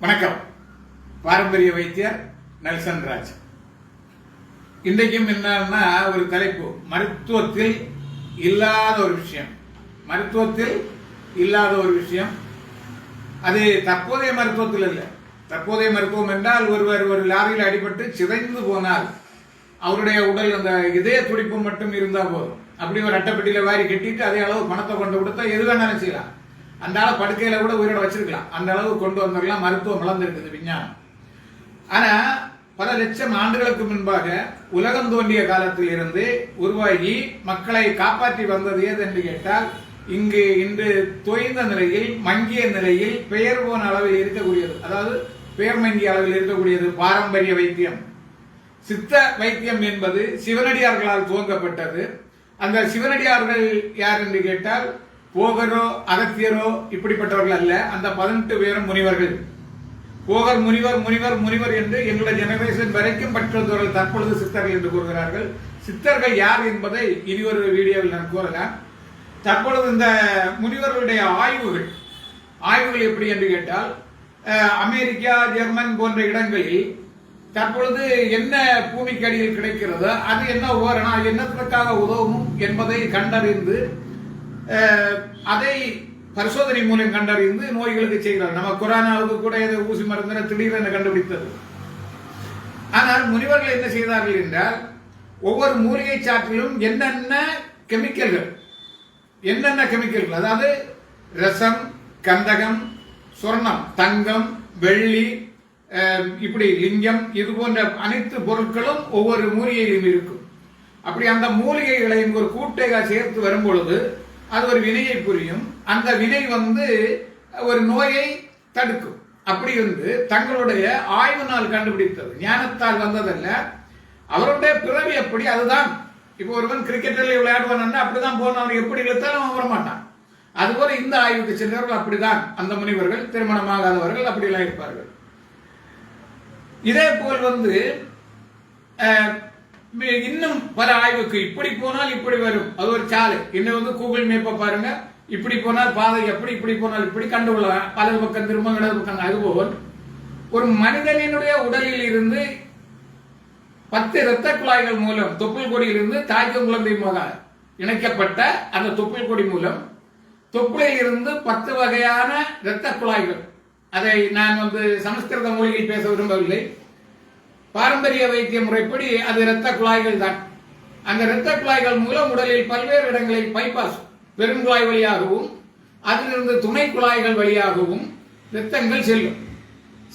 வணக்கம். பாரம்பரிய வைத்தியர் நெல்சன் ராஜ். இன்றைக்கும் என்னன்னா ஒரு தலைப்பு. மருத்துவத்தில் இல்லாத ஒரு விஷயம். மருத்துவத்தில் இல்லாத ஒரு விஷயம். அது தற்போதைய மருத்துவத்தில் இல்லை. தற்போதைய மருத்துவம் என்றால் ஒருவர் ஒரு லாரியில் அடிபட்டு சிதைந்து போனால் அவருடைய உடல் அந்த இதய துடிப்பு மட்டும் இருந்தால் போதும். அப்படி ஒரு அட்டைப்பெட்டியில் வாரி கட்டிட்டு அதே அளவு பணத்தை கொண்டு கொடுத்தா எது வேணாலும் செய்யலாம். அந்தால படுக்கையில கூட உயிரோட வச்சிருக்கலாம். அந்த அளவு கொண்டு வந்துடலாம் மருத்துவம் வளர்ந்துருக்குது விஞ்ஞானம். ஆனா பல லட்சம் ஆண்டுகளுக்கு முன்பாக உலகம் தோன்றிய காலத்தில் இருந்து உருவாகி மக்களை காப்பாற்றி வந்தது ஏது என்று கேட்டால் இங்கு இன்று தொய்ந்த நிலையில் மங்கிய நிலையில் பெயர் போன அளவில் இருக்கக்கூடியது. அதாவது பெயர் மங்கிய அளவில் இருக்கக்கூடியது பாரம்பரிய வைத்தியம். சித்த வைத்தியம் என்பது சிவனடியார்களால் துவங்கப்பட்டது. அந்த சிவனடியார்கள் யார் என்று கேட்டால் போகரோ அகத்தியரோ இப்படிப்பட்டவர்கள் அல்ல. அந்த பதினெட்டு பேரும் முனிவர்கள். போகர் முனிவர் முனிவர் முனிவர் என்று எங்களுடைய ஜெனரேஷன் வரைக்கும் பெற்றவர்கள் தற்பொழுது சித்தர்கள் என்று கூறுகிறார்கள். சித்தர்கள் யார் என்பதை இனி ஒரு வீடியோவில் நான் கூறுகிறேன் தற்பொழுது இந்த முனிவர்களுடைய ஆய்வுகள் ஆய்வுகள் எப்படி என்று கேட்டால் அமெரிக்கா ஜெர்மன் போன்ற இடங்களில் தற்பொழுது என்ன பூமிக்கு அடியில் கிடைக்கிறதோ அது என்ன ஓரணா என்னத்திற்காக உதவும் என்பதை கண்டறிந்து அதை பரிசோதனை மூலம் கண்டறிந்து நோய்களுக்கு செய்கிறார். நம்ம கொரோனாவுக்கு கூட ஏதோ ஊசி மருந்து திடீரென கண்டுபிடித்தது. ஆனால் முனிவர்கள் என்ன செய்தார்கள் என்றால் ஒவ்வொரு மூலிகை சாற்றிலும் என்னென்ன கெமிக்கல்கள் என்னென்ன கெமிக்கல்கள் அதாவது ரசம் கந்தகம் சொர்ணம் தங்கம் வெள்ளி இப்படி லிங்கம் இது போன்ற அனைத்து பொருட்களும் ஒவ்வொரு மூலிகையிலும் இருக்கும். அப்படி அந்த மூலிகைகளையும் ஒரு கூட்டையாக சேர்த்து வரும் பொழுது அது ஒரு வினையை புரியும். அந்த வினை வந்து ஒரு நோயை தடுக்கும். அப்படி வந்து தங்களுடைய ஆய்வினால் கண்டுபிடித்தது. ஞானத்தால் வந்ததல்ல. அவருடைய பிறவி எப்படி அதுதான். இப்போ ஒருவன் கிரிக்கெட்டில் விளையாடுவான் அப்படிதான் போனவன் எப்படி இழுத்தாலும் அவன் வரமாட்டான். அதுபோல இந்த ஆய்வுக்கு சென்றவர்கள் அப்படிதான். அந்த முனிவர்கள் திருமணமாகாதவர்கள் அப்படியெல்லாம் இருப்பார்கள். இதே போல் வந்து இன்னும் பல ஆய்வுக்கு இப்படி போனால் இப்படி வரும். அது ஒரு சாலை. இன்னும் வந்து கூகுள் மேப்பை பாருங்க. இப்படி போனால் பாதை எப்படி இப்படி போனால் இப்படி கண்டுகொள்ளலாம். பல பக்கம் திரும்ப இடது பக்கம் அதுபோல் ஒரு மனிதனினுடைய உடலில் இருந்து பத்து இரத்த குழாய்கள் மூலம் தொப்புள் கொடியிலிருந்து தாய்க்கும் குழந்தையுமாக இணைக்கப்பட்ட அந்த தொப்புள் கொடி மூலம் தொப்புளில் இருந்து பத்து வகையான இரத்த குழாய்கள். அதை நான் வந்து சமஸ்கிருத மொழியில் பேச விரும்பவில்லை. பாரம்பரிய வைத்திய முறைப்படி அது இரத்த குழாய்கள் தான். அந்த இரத்த குழாய்கள் மூலம் உடலில் பல்வேறு இடங்களில் பைபாஸ் பெருங்குழாய் வழியாகவும் அதிலிருந்து துணை குழாய்கள் வழியாகவும் இரத்தங்கள் செல்லும்.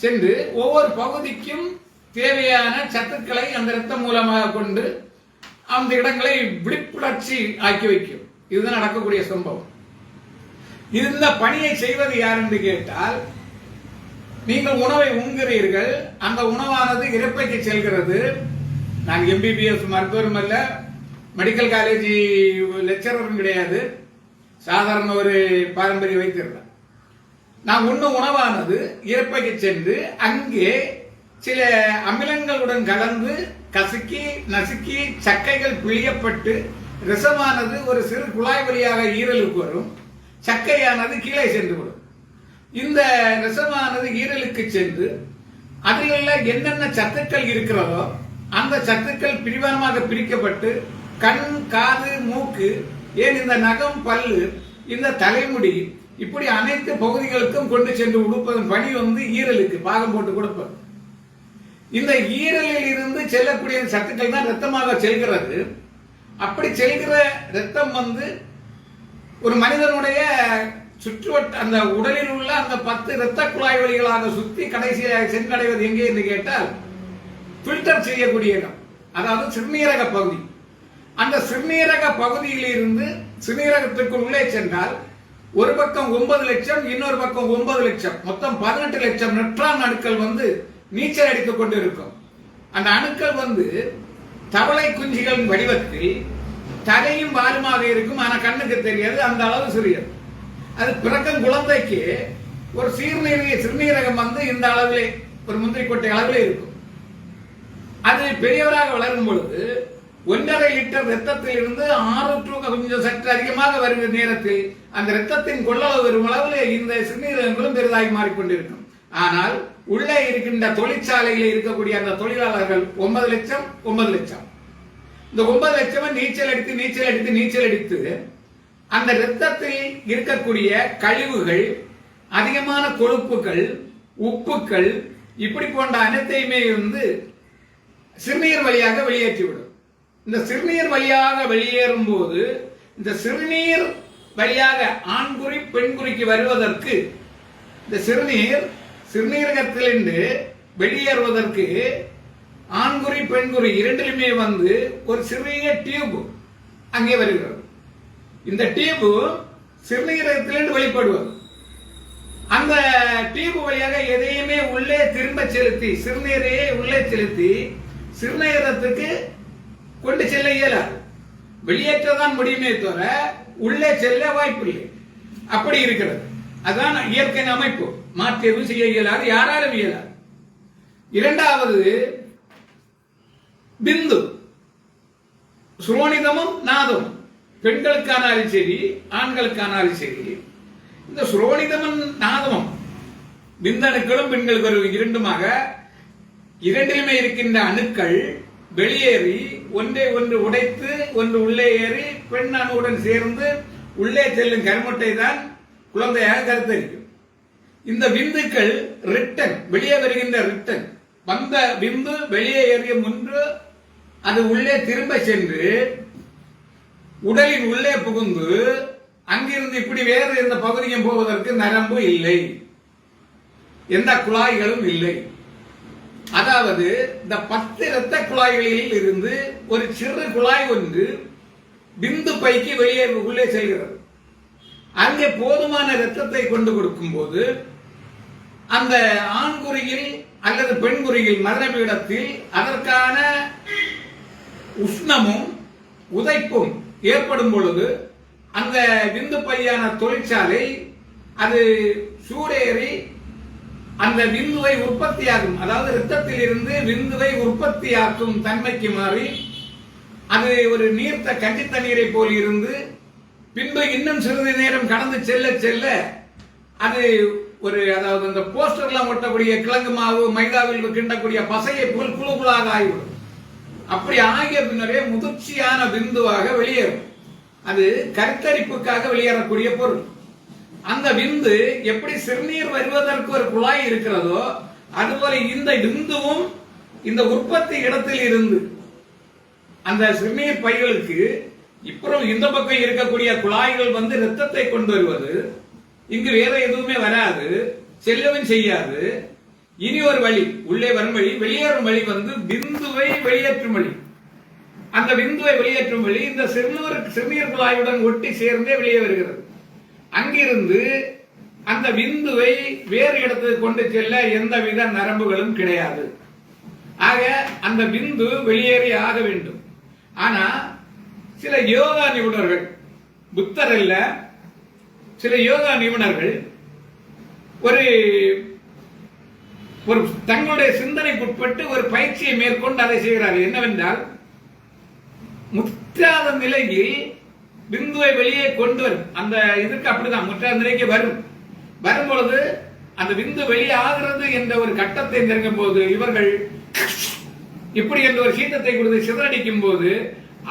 சென்று ஒவ்வொரு பகுதிக்கும் தேவையான சத்துக்களை அந்த இரத்தம் மூலமாக கொண்டு அந்த இடங்களை விழிப்புணர்ச்சி ஆக்கி வைக்கும். இதுதான் நடக்கக்கூடிய சம்பவம். இந்த பணியை செய்வது யார் என்று கேட்டால் நீங்கள் உணவை உண்கிறீர்கள் அந்த உணவானது இறப்பைக்கு செல்கிறது. நான் எம்பிபிஎஸ் மருத்துவரும் அல்ல மெடிக்கல் காலேஜ் லெக்சரரும் கிடையாது. சாதாரண ஒரு பாரம்பரிய வைத்திருந்தேன் நான் உண்ணும் உணவானது இறப்பைக்கு சென்று அங்கே சில அமிலங்களுடன் கலந்து கசுக்கி நசுக்கி சக்கைகள் பிழியப்பட்டு ரசமானது ஒரு சிறு குழாய் வழியாக ஈரலுக்கு வரும். சக்கையானது கீழே சென்று விடும். இந்த ரசமானது ஈரலுக்கு சென்று அதில் உள்ள என்னென்ன சத்துக்கள் இருக்கிறதோ அந்த சத்துக்கள் பிரிவானமாக பிரிக்கப்பட்டு கண் காது மூக்கு ஏன் இந்த நகம் பல்லு இந்த தலைமுடி இப்படி அனைத்து பகுதிகளுக்கும் கொண்டு சென்று உடுப்பதன் பணி வந்து ஈரலுக்கு பாகம் போட்டு கொடுப்பது. இந்த ஈரலில் இருந்து செல்லக்கூடிய சத்துக்கள் தான் ரத்தமாக செல்கிறது. அப்படி செல்கிற ரத்தம் வந்து ஒரு மனிதனுடைய சுற்றுவட்ட அந்த உடலில் உள்ள அந்த பத்து இரத்த குழாய் வழிகளாக சுத்தி கடைசியாக சென்றடைவது எங்கே என்று கேட்டால் ஃபில்டர் செய்யக்கூடிய இடம் அதாவது சிறுநீரக பகுதி. அந்த சிறுநீரக பகுதியில் இருந்து சிறுநீரகத்திற்குள் உள்ளே சென்றால் ஒரு பக்கம் ஒன்பது லட்சம் இன்னொரு பக்கம் ஒன்பது லட்சம் மொத்தம் பதினெட்டு லட்சம் நெற்றான் அணுக்கள் வந்து நீச்சல் அடித்துக் கொண்டிருக்கும். அந்த அணுக்கள் வந்து தவளை குஞ்சுகளின் வடிவத்தில் தலையும் வாலுமாக இருக்கும் ஆனால் கண்ணுக்கு தெரியாது அந்த அளவு சிறியது. அது பிறக்கும் குழந்தைக்கு ஒரு சீர்நீரக சிறுநீரகம் வந்து இந்த அளவிலே ஒரு முந்திரி கொட்டை அளவிலே இருக்கும். அது பெரியவராக வளரும் பொழுது ஒன்றரை லிட்டர் ரத்தத்தில் இருந்து ஆறு கொஞ்சம் சற்று அதிகமாக வருகிற நேரத்தில் அந்த ரத்தத்தின் கொள்ளளவு வரும் அளவில் இந்த சிறுநீரகங்களும் பெரிதாகி மாறிக்கொண்டிருக்கும். ஆனால் உள்ளே இருக்கின்ற தொழிற்சாலையில் இருக்கக்கூடிய அந்த தொழிலாளர்கள் ஒன்பது லட்சம் ஒன்பது லட்சம். இந்த ஒன்பது லட்சமும் நீச்சல் அடித்து நீச்சல் அடித்து நீச்சல் அடித்து அந்த இரத்தத்தில் இருக்கக்கூடிய கழிவுகள் அதிகமான கொழுப்புகள் உப்புக்கள் இப்படி போன்ற அனைத்தையுமே வந்து சிறுநீர் வழியாக வெளியேற்றிவிடும். இந்த சிறுநீர் வழியாக வெளியேறும் போது இந்த சிறுநீர் வழியாக ஆண்குறி பெண்குறிக்கு வருவதற்கு இந்த சிறுநீர் சிறுநீரகத்திலிருந்து வெளியேறுவதற்கு ஆண்குறி பெண்குறி இரண்டிலுமே வந்து ஒரு சிறிய டியூப் அங்கே வருகிறது. இந்த டியூப் சிறுநீரகத்திலிருந்து வெளிப்படுவது. அந்த டியூப் வழியாக எதையுமே உள்ளே திரும்ப செலுத்தி சிறுநீரையே உள்ளே செலுத்தி சிறுநீரகத்துக்கு கொண்டு செல்ல இயலாது. வெளியேற்றதான் முடியுமே தவிர உள்ளே செல்ல வாய்ப்பில்லை. அப்படி இருக்கிறது. அதான் இயற்கையின் அமைப்பு. மாற்றி எதுவும் செய்ய இயலாது யாராலும் இயலாது. இரண்டாவது பிந்து. சுரோனிதமும் நாதமும். பெண்களுக்கானாலும் சரி ஆண்களுக்கானாலும் சரி இந்த சுரோனிதமும் நாதமம் விந்தணுக்களும் பெண்களுக்கு ஒரு இரண்டுமாக இரண்டிலுமே இருக்கின்ற அணுக்கள் வெளியேறி ஒன்றை ஒன்று உடைத்து ஒன்று உள்ளே ஏறி பெண் அணுவுடன் சேர்ந்து உள்ளே செல்லும் கருமுட்டை தான் குழந்தையாக கருத்தரிக்கும். இந்த விந்துக்கள் ரிட்டன் வெளியே வருகின்ற ரிட்டன் வந்த விந்து வெளியே ஏறிய முன்பு அது உள்ளே திரும்ப சென்று உடலின் உள்ளே புகுந்து அங்கிருந்து இப்படி வேறு எந்த பகுதியும் போவதற்கு நரம்பு இல்லை. எந்த குழாய்களும் இல்லை. அதாவது இந்த பத்து இரத்த குழாய்களில் இருந்து ஒரு சிறு குழாய் ஒன்று பிந்து பைக்கு வெளியே உள்ளே செல்கிறது. அங்கே போதுமான இரத்தத்தை கொண்டு கொடுக்கும் போது அந்த ஆண்குறியில் அல்லது பெண்குறியில் மரணபீடத்தில் அதற்கான உஷ்ணமும் உதைப்பும் ஏற்படும் பொழுது அந்த விந்து பையான தொழிற்சாலை அது சூடேறி அந்த விந்துவை உற்பத்தியாகும். அதாவது ரத்தத்தில் இருந்து விந்துவை உற்பத்தியாக்கும் தன்மைக்கு மாறி அது ஒரு நீர்த்த கஞ்சி தண்ணீரை போல் இருந்து பின்பு இன்னும் சிறிது நேரம் கடந்து செல்ல செல்ல அது ஒரு அதாவது அந்த போஸ்டர்லாம் ஒட்டக்கூடிய கிழங்கு மாவு மைதாவில் கிண்டக்கூடிய பசையை போல் குழு குழாக ஆகிவிடும். அப்படி ஆகிய பின்னரே முதிர்ச்சியான விந்துவாக வெளியேறும். அது கருத்தரிப்புக்காக வெளியேறக்கூடிய பொருள். அந்த விந்து எப்படி சிறுநீர் வருவதற்கு ஒரு குழாய் இருக்கிறதோ அதுபோல இந்த விந்துவும் இந்த உற்பத்தி இடத்தில் இருந்து அந்த சிறுநீர் பைகளுக்கு இப்புறம் இந்த பக்கம் இருக்கக்கூடிய குழாய்கள் வந்து ரத்தத்தை கொண்டு வருவது இங்கு வேற எதுவுமே வராது செல்லவும் செய்யாது இனி ஒரு வழி. உள்ளே வரும் வழி வெளியேறும் வழி வந்து பிந்துவை வெளியேற்றும் வழி. அந்த பிந்துவை வெளியேற்றும் வழி இந்த சிறுநீர் சிறுநீர் குழாயுடன் ஒட்டி சேர்ந்தே வெளியே வருகிறது. அங்கிருந்து அந்த விந்துவை வேறு இடத்துக்கு கொண்டு செல்ல எந்தவித நரம்புகளும் கிடையாது. ஆக அந்த விந்து வெளியேறி ஆக வேண்டும். ஆனா சில யோகா நிபுணர்கள் புத்தர் இல்ல சில யோகா நிபுணர்கள் ஒரு ஒரு தங்களுடைய சிந்தனைக்குட்பட்டு ஒரு பயிற்சியை மேற்கொண்டு அதை செய்கிறார்கள். என்னவென்றால் முற்றாத நிலையில் பிந்துவை வெளியே கொண்டு வரும். அந்த இதுக்கு அப்படிதான் முற்றாத நிலைக்கு வரும். வரும்பொழுது அந்த விந்து வெளியாகிறது என்ற ஒரு கட்டத்தை நெருங்கும் போது இவர்கள் இப்படி என்ற ஒரு சீட்டத்தை கொடுத்து சிதறடிக்கும் போது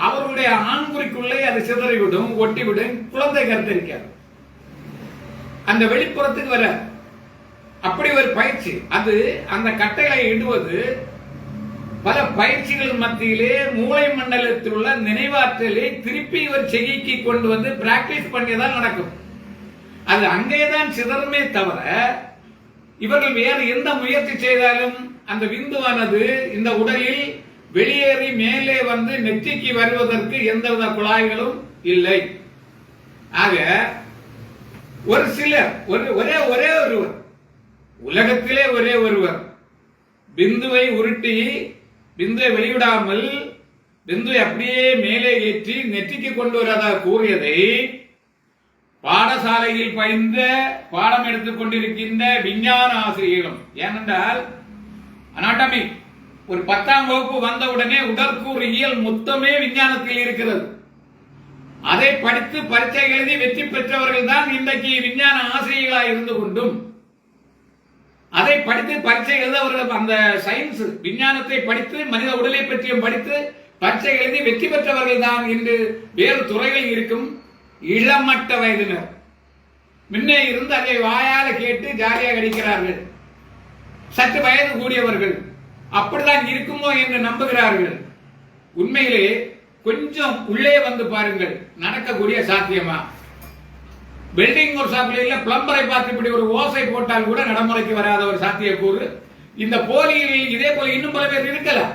அவர்களுடைய ஆண்குறிக்குள்ளே அது சிதறிவிடும் ஒட்டிவிடும். குழந்தை கருத்தரிக்காது அந்த வெளிப்புறத்துக்கு வர அப்படி ஒரு பயிற்சி. அது அந்த கட்டைகளை இடுவது பல பயிற்சிகள் மத்தியிலே மூளை மண்டலத்தில் உள்ள நினைவாற்றலை திருப்பி இவர் செய்கைக்கு கொண்டு வந்து பிராக்டிஸ் பண்ணியதான் நடக்கும். அது அங்கேதான் சிதறமே தவிர இவர்கள் வேறு எந்த முயற்சி செய்தாலும் அந்த விந்துவானது இந்த உடலில் வெளியேறி மேலே வந்து நெற்றிக்கு வருவதற்கு எந்தவித குழாய்களும் இல்லை. ஆக ஒரு சிலர் ஒரு ஒரே ஒரே ஒருவர் உலகத்திலே ஒரே ஒருவர். பிந்துவை உருட்டி பிந்துவை வெளியிடாமல் பிந்துவை அப்படியே மேலே ஏற்றி நெற்றிக்கு கொண்டு வரதாக கூறியதை பாடசாலையில் பயின்ற பாடம் எடுத்துக் கொண்டிருக்கின்ற விஞ்ஞான ஆசிரியர்களும் ஏனென்றால் அனாட்டமி ஒரு பத்தாம் வகுப்பு வந்தவுடனே உடற்கூறியல் மொத்தமே விஞ்ஞானத்தில் இருக்கிறது. அதை படித்து பரீட்சை எழுதி வெற்றி பெற்றவர்கள் தான் இன்றைக்கு விஞ்ஞான ஆசிரியர்களாக இருந்து கொண்டும் அதை படித்து பரீட்சை எழுத அவர்கள் அந்த சயின்ஸ் விஞ்ஞானத்தை படித்து மனித உடலை பற்றியும் படித்து பரீட்சை எழுதி வெற்றி பெற்றவர்கள் தான் இன்று வேறு துறைகளில் இருக்கும். இளமட்ட வயதினர் முன்னே இருந்து அதை வாயால கேட்டு ஜாலியாக அடிக்கிறார்கள். சற்று வயது கூடியவர்கள். அப்படிதான் இருக்குமோ என்று நம்புகிறார்கள். உண்மையிலே கொஞ்சம் உள்ளே வந்து பாருங்கள். நடக்கக்கூடிய சாத்தியமா? பில்டிங் ஒரு இல்ல பிளம்பரை பார்த்து இப்படி ஒரு ஓசை போட்டால் கூட நடைமுறைக்கு வராத ஒரு சாத்தியக்கூறு. இந்த போலியில் இதே போல இன்னும் பல பேர் இருக்கலாம்.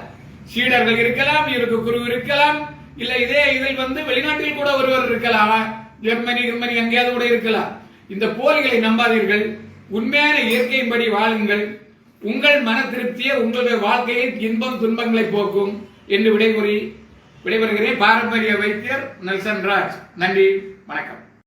சீடர்கள் இருக்கலாம் இவருக்கு குரு இருக்கலாம். இல்ல இதே இதில் வந்து வெளிநாட்டில் கூட ஒருவர் இருக்கலாம். ஜெர்மனி ஜெர்மனி எங்கேயாவது கூட இருக்கலாம். இந்த போலிகளை நம்பாதீர்கள். உண்மையான இயற்கையின்படி வாழுங்கள். உங்கள் மன திருப்தியை உங்களுடைய வாழ்க்கையில் இன்பம் துன்பங்களை போக்கும் என்று விடைபெறி விடைபெறுகிறேன் பாரம்பரிய வைத்தியர் நெல்சன் ராஜ் நன்றி வணக்கம்.